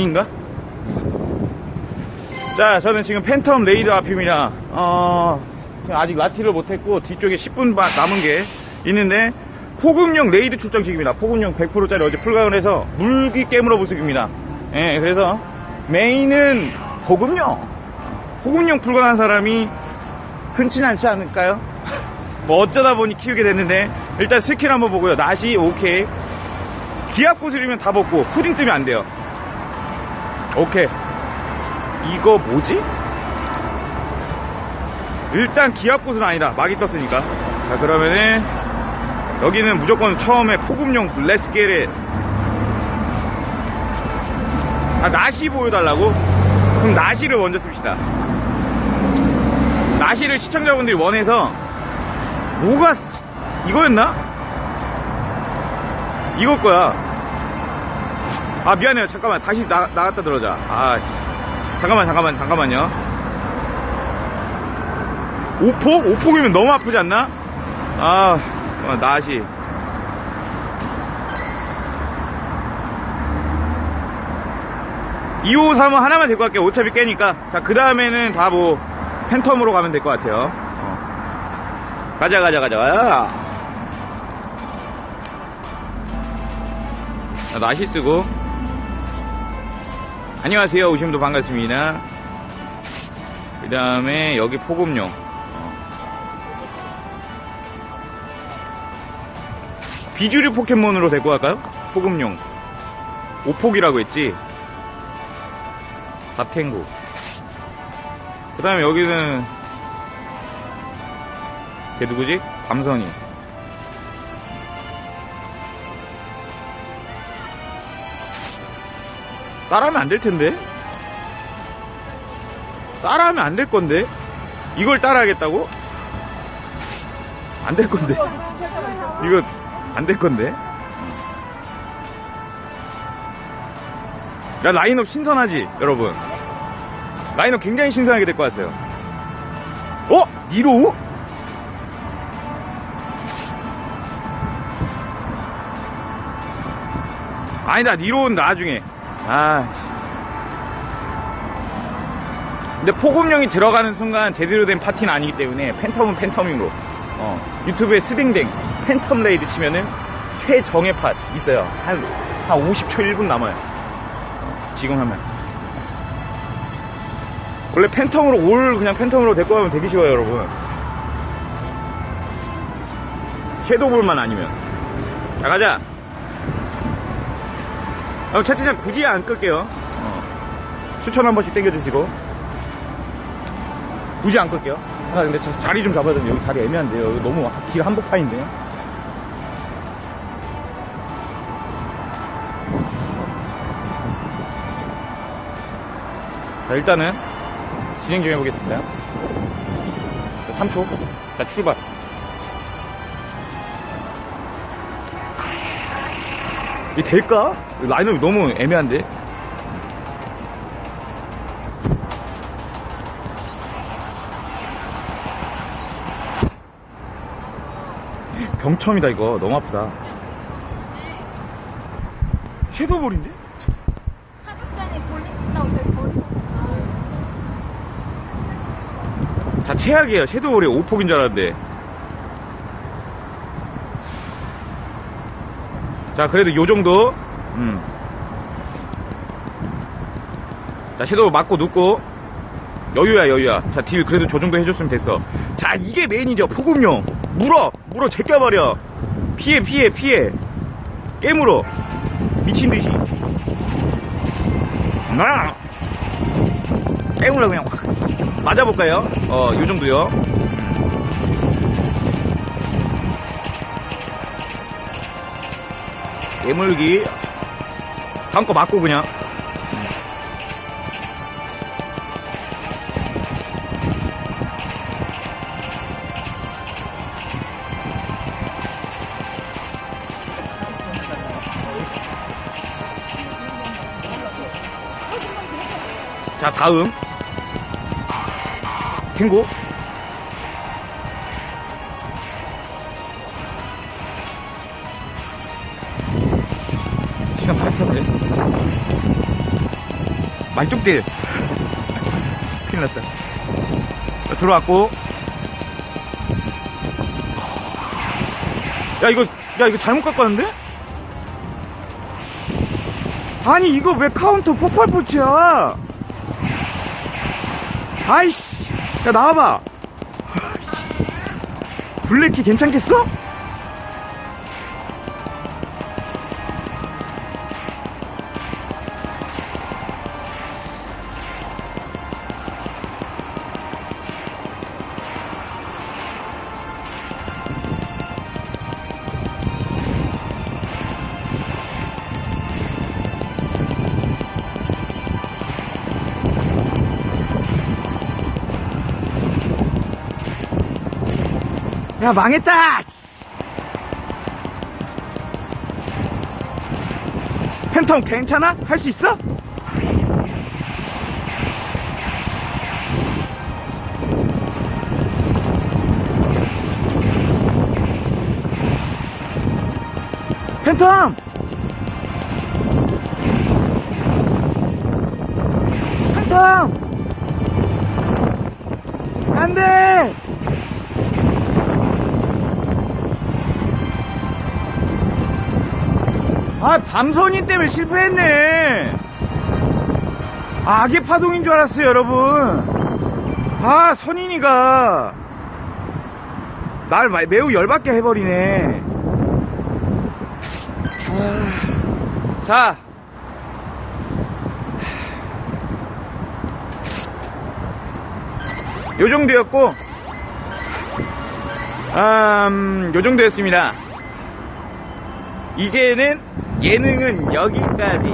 인가? 자, 저는 지금 팬텀 레이드 앞입니다. 어, 아직 라티를 못했고, 뒤쪽에 10분 바- 남은 게 있는데, 포금용 레이드 출정식입니다. 포금용 100%짜리 어제 풀강을 해서 물기 깨물어 부수기입니다. 예, 그래서 메인은 포금용. 포금용 풀강한 사람이 흔치 않지 않을까요? 뭐 어쩌다 보니 키우게 됐는데, 일단 스킬 한번 보고요. 낫이 오케이. 기압 구슬이면 다 벗고, 푸딩 뜨면 안 돼요. 오케이. 이거 뭐지? 일단 기압굿은 아니다. 막이 떴으니까. 자, 그러면은, 여기는 무조건 처음에 포금용 레스게레. 아, 나시 보여달라고? 그럼 나시를 먼저 씁시다. 나시를 시청자분들이 원해서, 뭐가, 쓰- 이거였나? 이거 거야. 아 미안해요. 잠깐만. 다시 나, 나갔다 들어오자. 아 씨. 잠깐만 잠깐만 잠깐만요. 오폭? 오폭이면 너무 아프지 않나? 아 어, 나시. 이 2호 3호 하나만 데리고 갈게요. 어차피 깨니까. 자그 다음에는 다 뭐 팬텀으로 가면 될 것 같아요. 어. 가자 가자 가자. 가자 자, 나시 쓰고 안녕하세요. 오시면도 반갑습니다. 그 다음에 여기 포금용. 어. 비주류 포켓몬으로 데리고 갈까요? 포금용. 오폭이라고 했지? 밥탱구 그 다음에 여기는 걔 누구지? 밤선이 따라하면 안 될 텐데. 따라하면 안 될 건데. 이걸 따라하겠다고? 안 될 건데. 이거 안 될 건데. 야 라인업 신선하지, 여러분. 라인업 굉장히 신선하게 데리고 왔어요. 어? 니로? 아니다, 니로는 나중에. 아, 씨. 근데 포금령이 들어가는 순간 제대로 된 파티는 아니기 때문에 팬텀은 팬텀으로. 어, 유튜브에 스딩댕 팬텀 레이드 치면은 최정의 팟 있어요. 한, 한 50초 1분 남아요. 어, 지금 하면. 원래 팬텀으로 올 그냥 팬텀으로 데리고 가면 되게 쉬워요 여러분. 섀도우볼만 아니면. 자 가자 어, 채팅창 굳이 안 끌게요. 어. 추천 한 번씩 땡겨주시고. 굳이 안 끌게요. 아, 근데 저 자리 좀 잡아야 되는데, 여기 자리 애매한데요. 여기 너무 길 한복판인데요. 자, 일단은 진행 좀 해보겠습니다. 자, 3초. 자, 출발. 이게 될까? 라인업이 너무 애매한데? 병첨이다 이거 너무 아프다 섀도우볼인데? 사격장이 볼링 친다고 저희 버리고 다 최악이에요 섀도우볼이 5폭인 줄 알았는데 자 그래도 요 정도. 음. 자 섀도우 맞고 눕고. 여유야 여유야. 자 딜 그래도 저 정도 해줬으면 됐어. 자 이게 메인이죠. 포금용. 물어 물어 제껴버려. 피해 피해 피해. 깨물어. 미친듯이. 나 깨물어 그냥 확. 맞아볼까요? 어 요정도요 다음 거 맞고 그냥. 자 다음. 탱고 시간 다 탔네 만쪽대. 큰일 났다. 자, 들어왔고. 야, 이거, 야, 이거 잘못 왔는데? 아니, 이거 왜 카운터 폭발 포치야? 아이씨. 야, 나와봐. 블랙키 괜찮겠어? 야, 망했다! 팬텀 괜찮아? 할 수 있어? 팬텀! 팬텀! 안 돼! 아, 밤선이 때문에 실패했네. 아, 악의 파동인 줄 알았어요, 여러분. 아, 선인이가 날 마- 매우 열받게 해버리네. 아, 자. 요 정도였고, 음, 요 정도였습니다. 이제는 예능은 여기까지.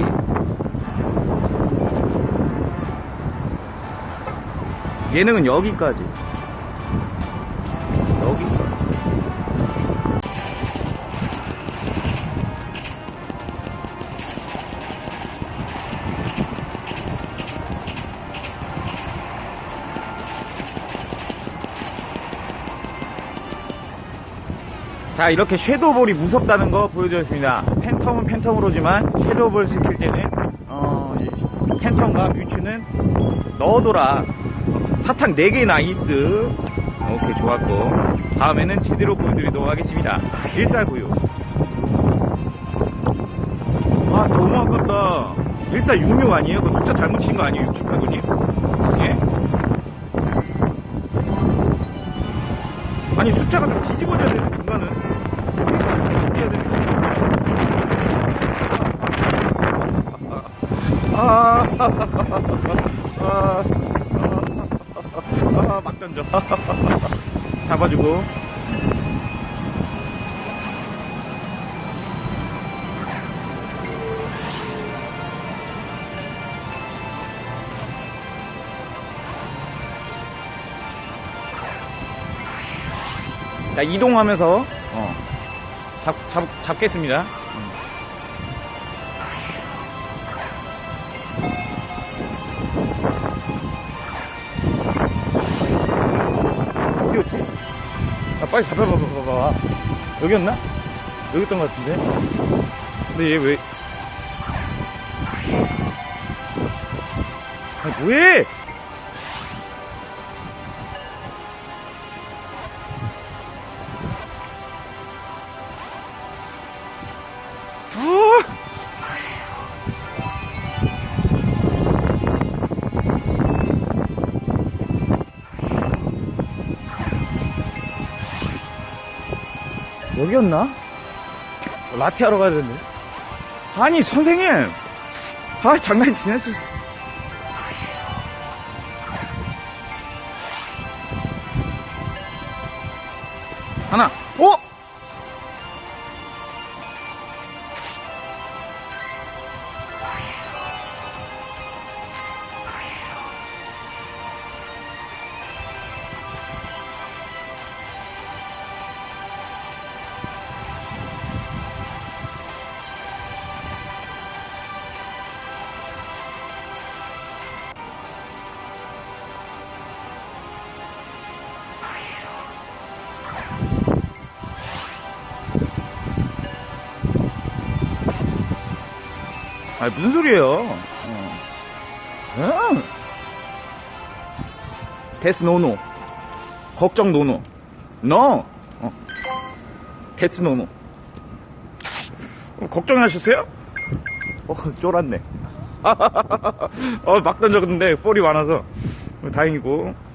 예능은 여기까지. 자 이렇게 섀도우볼이 무섭다는 거 보여드렸습니다. 팬텀은 팬텀으로지만 섀도우볼 스킬 때는 어, 이 팬텀과 뮤츠는 넣어둬라. 사탕 4개 나 이스. 오케이 좋았고. 다음에는 제대로 보여드리도록 하겠습니다. 1496 아 너무 아깝다. 1466 아니에요? 그 숫자 잘못 친 거 아니에요? 6789님? 아니 숫자가 좀 뒤집어져야 되는 중간은 뛰어야 되는 아, 아, 아, 막 던져. 잡아주고. 자, 이동하면서, 어, 잡, 잡, 잡겠습니다. 음. 어디였지? 아, 빨리 잡아봐, 봐, 봐. 여기였나? 여기였던 것 같은데? 근데 얘 왜. 아, 뭐 여기였나? 라떼 하러 가야 되는데. 아니, 선생님! 아, 장난치냐지. 하나, 오! 아니 무슨 소리예요? 어. 응. 데스 노노. 걱정 노노. 너. 어. 데스 노노. 어, 걱정하셨어요? 어, 쫄았네. 어, 막 던졌는데 볼이 많아서 다행이고. 음.